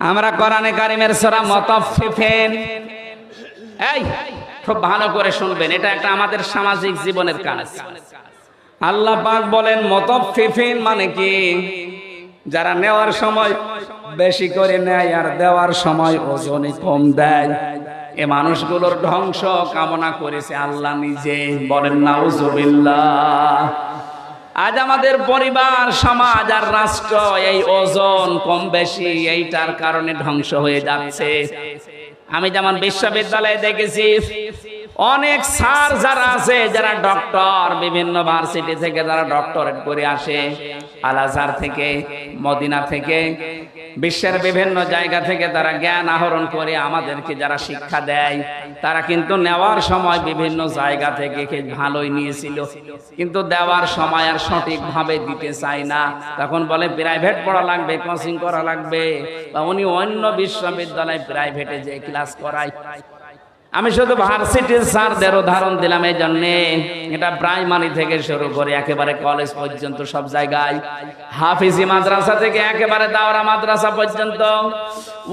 আমরা কোরআনে কারিমের সূরা মুতাফফিফিন। এই, খুব ভালো করে শুনবেন, এটা একটা আমাদের সামাজিক জীবনের কাজ। আল্লাহ পাক বলেন মুতাফফিফিন মানে কি? যারা নেওয়ার সময় বেশি করে নেয় আর দেওয়ার সময় ওজনই কম দেয়। এ মানুষগুলোর ধ্বংস কামনা করেছে আল্লাহ নিজে। বলেন, নাউজুবিল্লাহ। আজ আমাদের পরিবার, সমাজ আর রাষ্ট্র এই ওজন কম বেশি, এইটার কারণে ধ্বংস হয়ে যাচ্ছে। আমি যেমন বিশ্ববিদ্যালয়ে দেখেছি, অনেক স্যার যারা আছে, যারা ডক্টর, বিভিন্ন ভার্সিটি থেকে যারা ডক্টরেট করে আসে আলাজার থেকে, মদিনা থেকে বিশ্বের বিভিন্ন জায়গা থেকে তারা জ্ঞান আহরণ করে আমাদেরকে যারা শিক্ষা দেয়, তারা কিন্তু নেওয়ার সময় বিভিন্ন জায়গা থেকে ভালোই নিয়েছিল। কিন্তু দেওয়ার সময় আর সঠিকভাবে দিতে চায় না। তখন বলে, প্রাইভেট পড়া লাগবে, কোচিং করা লাগবে। বা উনি অন্য বিশ্ববিদ্যালয়ে প্রাইভেটে যে ক্লাস করায়। আমি শুধু ভার্সিটির স্যারদের উদাহরণ দিলাম এই জন্যে এটা প্রাইমারি থেকে শুরু করে একেবারে কলেজ পর্যন্ত সব জায়গায়। হাফিজি মাদ্রাসা থেকে একেবারে দাওরা মাদ্রাসা পর্যন্ত।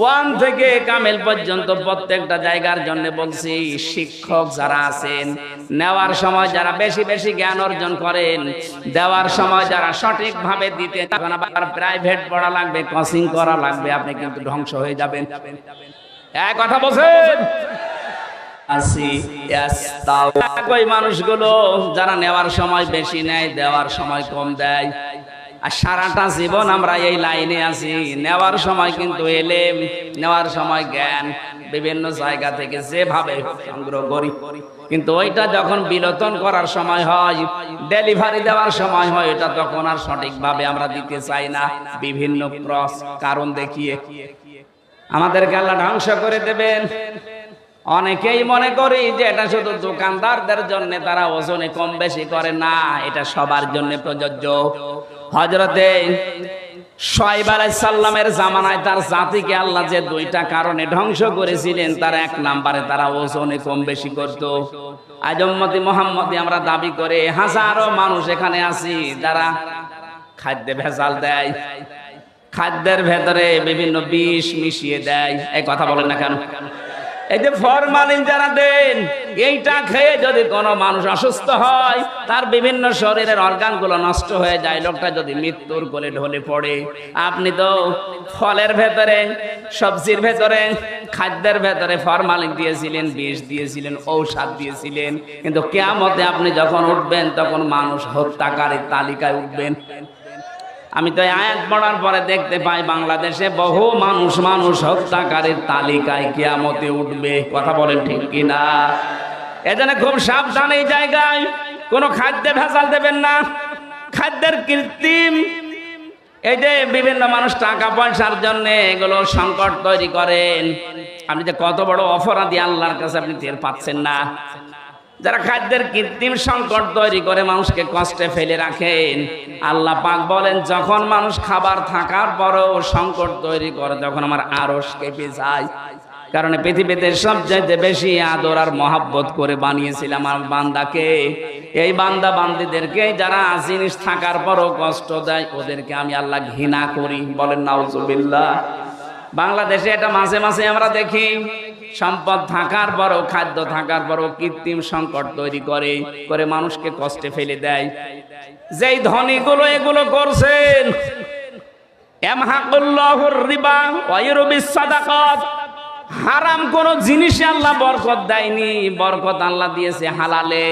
ওয়ান থেকে কামেল পর্যন্ত প্রত্যেকটা জায়গার জন্য বলছি, শিক্ষক যারা আছেন, নেওয়ার সময় যারা বেশি বেশি জ্ঞান অর্জন করেন, দেওয়ার সময় যারা সঠিকভাবে দিতে তখন আবার প্রাইভেট পড়া লাগবে কোচিং করা লাগবে, আপনি কিন্তু ধ্বংস হয়ে যাবেন। এক কথা বলছেন? আছি মানুষগুলো যারা নেওয়ার সময় বেশি নেয়, দেওয়ার সময় কম দেয়। আর সারাটা জীবন আমরা এই লাইনে আছি। নেওয়ার সময় কিন্তু নেওয়ার সময় জ্ঞান। বিভিন্ন জায়গা থেকে যেভাবে সংগ্রহ করি। কিন্তু ওইটা যখন বিলোতন করার সময় হয়, ডেলিভারি দেওয়ার সময় হয় এটা তখন আর সঠিকভাবে আমরা দিতে চাই না। বিভিন্ন ক্রস, কারণ দেখিয়ে। আমাদেরকে আল্লাহ ধ্বংস করে দেবেন। অনেকেই মনে করি যে এটা শুধু দোকানদারদের জন্য, তারা ওজনে কম বেশি করে না, এটা সবার জন্য প্রযোজ্য। হজরতে জামানায় তার জাতিকে আল্লাহ যে দুইটা কারণে ধ্বংস করেছিলেন, তার এক নাম্বারে তারা ওজনে কম বেশি করত। আজম্মতি মোহাম্মদি আমরা দাবি করে, হাজারো মানুষ এখানে আছি, যারা খাদ্যে ভেজাল দেয়, খাদ্যের ভেতরে বিভিন্ন বিষ মিশিয়ে দেয়। এই কথা বলেন না কেন? এই যে ফরমালিন যারা দেন, এইটা খেয়ে যদি কোনো মানুষ অসুস্থ হয়, তার বিভিন্ন শরীরের অর্গানগুলো নষ্ট হয়ে যায়, লোকটা যদি মৃত্যুর কোলে ঢলে পড়ে। আপনি তো ফলের ভেতরে, সবজির ভেতরে, খাদ্যের ভেতরে ফরমালিন দিয়েছিলেন, বিষ দিয়েছিলেন, ঔষধ দিয়েছিলেন, কিন্তু কেয়ামতে আপনি যখন উঠবেন, তখন মানুষ হত্যাকারীর তালিকায় উঠবেন। আমি তো আয়াত পড়ার পরে দেখতে পাই বাংলাদেশে বহু মানুষ মানুষ হত্যাকারীর তালিকায় কিয়ামতে উঠবে। কথা বলেন ঠিক কিনা? এজন্য খুব সাবধান এই জায়গায় কোনো খাদ্যে ভেজাল দেবেন না। খাদ্যের কৃত্রিম এই যে বিভিন্ন মানুষ টাকা পয়সার জন্য এগুলো সংকট তৈরি করেন। আপনি যে কত বড় অপরাধী আল্লাহর কাছে আপনি টের পাচ্ছেন না। যারা খাদ্যের কৃত্রিম সংকট তৈরি করে মানুষকে কষ্টে ফেলে রাখেন, আল্লাহ পাক বলেন, যখন মানুষ খাবার থাকার পরেও সংকট তৈরি করে, তখন আমার আরস কেঁপে যায়। কারণ পৃথিবীতে সবচাইতে বেশি আদর আর মহাব্বত করে বানিয়েছিলাম আমার বান্দাকে। এই বান্দা বান্দিদেরকে যারা জিনিস থাকার পরও কষ্ট দেয়, ওদেরকে আমি আল্লাহ ঘৃণা করি। বলেন, নাউজুবিল্লাহ। বাংলাদেশে এটা মাঝে মাঝে আমরা দেখি সম্পদ থাকার পরও, খাদ্য থাকার পরও কৃত্রিম সংকট তৈরি করে করে মানুষকে কষ্টে ফেলে দেয়। যেই ধনীগুলো এগুলো করছেন হারাম কোন জিনিসে আল্লাহ বরকত দেয়নি। বরকত আল্লাহ দিয়েছে হালালে।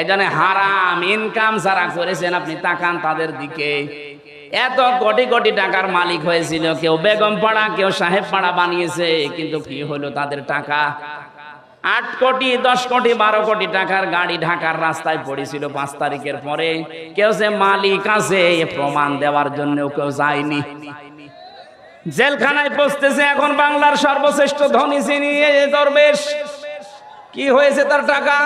এজন্য হারাম ইনকাম যারা করেছেন, আপনি তাকান তাদের দিকে। এত কোটি কোটি টাকার মালিক হয়েছিল, কেউ বেগম পাড়া, কেউ সাহেব পাড়া বানিয়েছে, কিন্তু কি হলো তাদের টাকা? আট কোটি, দশ কোটি, বারো কোটি টাকার গাড়ি ঢাকার রাস্তায় পড়েছিল পাঁচ তারিখের পরে। কেউ যে মালিক আছে প্রমাণ দেওয়ার জন্য কেউ যায়নি। জেলখানায় পৌঁছতেছে এখন বাংলার সর্বশ্রেষ্ঠ ধনী চিনি দরবেশ। কি হয়েছে তার টাকা?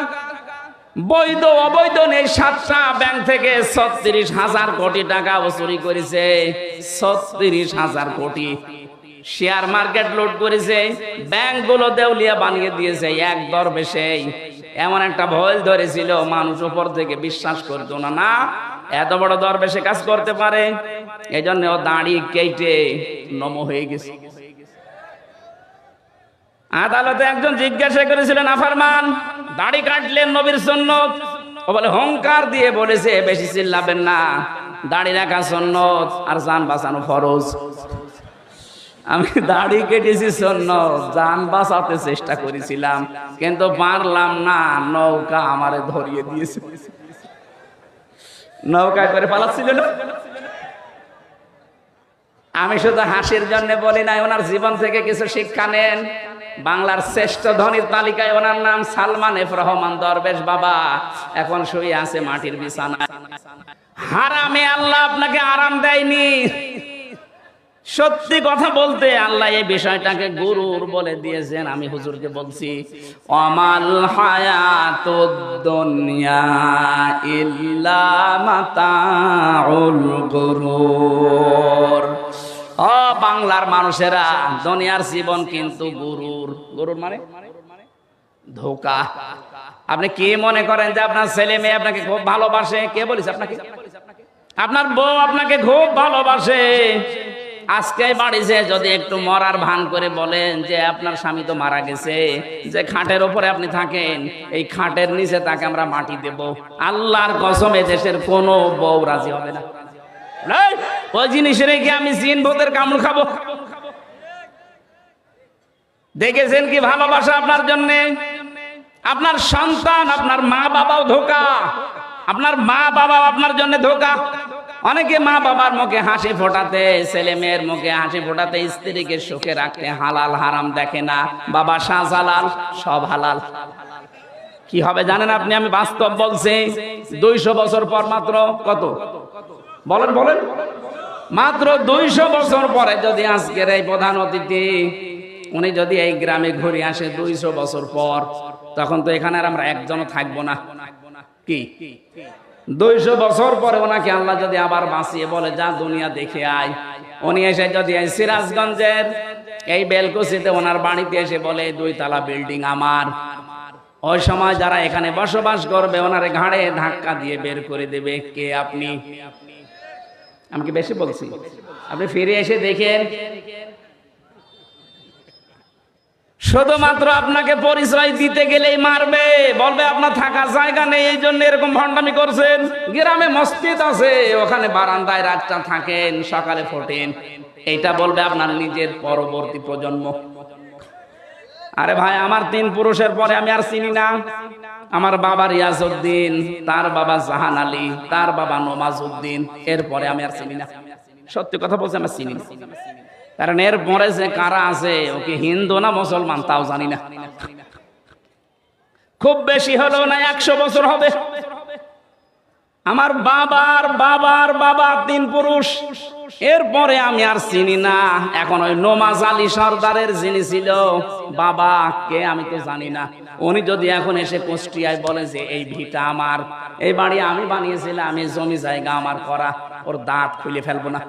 বৈধ অবৈধ নেই, সাতটা ব্যাংক থেকে ছত্রিশ হাজার কোটি টাকা চুরি করেছে। ছত্রিশ হাজার কোটি। শেয়ার মার্কেট লুট করেছে ব্যাংকগুলো দেউলিয়া বানিয়ে দিয়েছে এক দরবেশে। এমন একটা ভয় ধরেছিল, মানুষ উপর থেকে বিশ্বাস করতো না না, এত বড় দরবেশে কাজ করতে পারে। এই জন্য ও দাঁড়ি কেটে নম হয়ে গেছে। আদালতে একজন জিজ্ঞাসা করেছিলেন, আফারমান দাড়ি কাটলেন নবীর সুন্নত। ও বলে হংকার দিয়ে বলেছে, বেশি চিল্লাবেন না। দাড়ি রাখা সুন্নত আর জান বাঁচানো ফরজ। আমি দাড়ি কেটেছি শূন্য যান বাঁচাতে চেষ্টা করেছিলাম, কিন্তু পারলাম না। নৌকা আমারে ধরিয়ে দিয়েছে। নৌকা করে পালাচ্ছিল না? আমি শুধু হাসির জন্য বলি নাই, ওনার জীবন থেকে কিছু শিক্ষা নেন। বাংলার শ্রেষ্ঠ ধনীর তালিকায় ওনার নাম সালমান এফ রহমান, দরবেশ বাবা। এখন শুয়ে আছে মাটির বিছানায়। হারামে আল্লাহ আপনাকে আরাম দেয়নি। সত্যি কথা বলতে আল্লাহ এই বিষয়টাকে গুরুর বলে দিয়েছেন, আমি হুজুরকে বলছি, অমাল হায়াতুদ দুনিয়া ইল্লা মাতাউল গুরুর। ও বাংলার মানুষেরা, দুনিয়ার জীবন কিন্তু গুরুর। গুরুর মানে? ধোকা। আপনি কি মনে করেন যে আপনার ছেলে মেয়ে আপনাকে খুব ভালোবাসে? কে বলিস আপনাকে? আপনার বউ আপনাকে খুব ভালোবাসে। আজকে বাড়িছে যদি একটু মরার ভান করে বলেন যে আপনার স্বামী তো মারা গেছে, যে খাটের ওপরে আপনি থাকেন, এই খাটের নিচে তাকে আমরা মাটি দেব। আল্লাহর কসমে দেশের কোনো বউ রাজি হবে না। ওই জিনিস রেখে আমি জিন ভূতের কামড় খাব। দেখেছেন কি ভালোবাসা আপনার জন্য? আপনার সন্তান, আপনার মা বাবাও ধোকা। আপনার মা বাবা আপনার জন্য ধোকা। অনেকে মা বাবার মুখে হাসি ফোটাতে, ছেলে মেয়ের মুখে হাসি ফোটাতে, স্ত্রীকে সুখে রাখতে হালাল, হারাম দেখে না। বাবা শাহজালাল, সব হালাল। কি হবে জানেন আপনি? আমি বাস্তব বলছি, দুইশো বছর পর মাত্র কত? বলেন বলেন। মাত্র দুইশো বছর পরে যদি আজকের এই প্রধান অতিথি, উনি যদি এই গ্রামে ঘুরে আসে দুইশো বছর পর, তখন তো এখানে আর আমরা একজনও থাকব না। কি? দুইশো বছর পরে ওনাকে আল্লাহ যদি আবার বাঁচিয়ে বলে, যা দুনিয়া দেখে আয়। উনি এসে যদি সিরাজগঞ্জের এই বেলকুচিতে ওনার বাড়িতে এসে বলে দুই তালা বিল্ডিং আমার। ওই সময় যারা এখানে বসবাস করবে, ওনার ঘাড়ে ধাক্কা দিয়ে বের করে দেবে। কে আপনি? আমি কি বেশি বলছি। আপনি ফিরে এসে দেখেন। শুধুমাত্র আপনাকে পরিচয় দিতে গেলেই মারবে। বলবে, আপনার থাকার জায়গা নেই, এই জন্য এরকম ভণ্ডামি করছেন। গ্রামে মসজিদ আছে, ওখানে বারান্দায় রাতটা থাকেন, সকালে ফোটেন। এইটা বলবে আপনার নিজের পরবর্তী প্রজন্ম। আরে ভাই, আমার তিন পুরুষের পরে আমি আর চিনি না। আমার বাবা রিয়াজউদ্দিন, তার বাবা জাহান আলী, তার বাবা নমাজ উদ্দিন এরপরে আমি আর চিনি না। সত্যি কথা বলছি, আমি চিনি কারণ এর পরে যে কারা আছে ওকে হিন্দু না মুসলমান, তাও জানি না। খুব বেশি হলো না একশো বছর হবে। আমার বাবার বাবার বাবা তিন পুরুষ। এরপরে আমি আর চিনি না। এখন ওই নোমাজ আলী সর্দারের যিনি ছিল, বাবা, কে আমি তো জানি না। উনি যদি এখন এসে কুষ্টিয়ায় বলে যে, এই ভিটা আমার, এই বাড়ি আমি বানিয়েছিলাম আমি জমি জায়গা আমার করা, ওর দাঁত খুলে ফেলব না।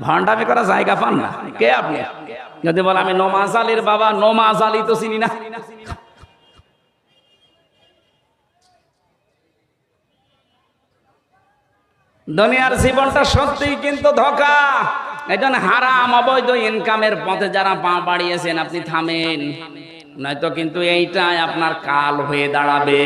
ভণ্ডামি করা জায়গা পান না। কে আপনি? যদি বলে, আমি নোমাজ আলীর বাবা, নোমাজ আলী তো চিনি না। দুনিয়ার জীবনটা সত্যিই কিন্তু ধোকা। একজন হারাম, অবৈধ ইনকামের পথে যারা পা বাড়িয়েছেন, আপনি থামেন। নয়তো কিন্তু এইটাই আপনার কাল হয়ে দাঁড়াবে।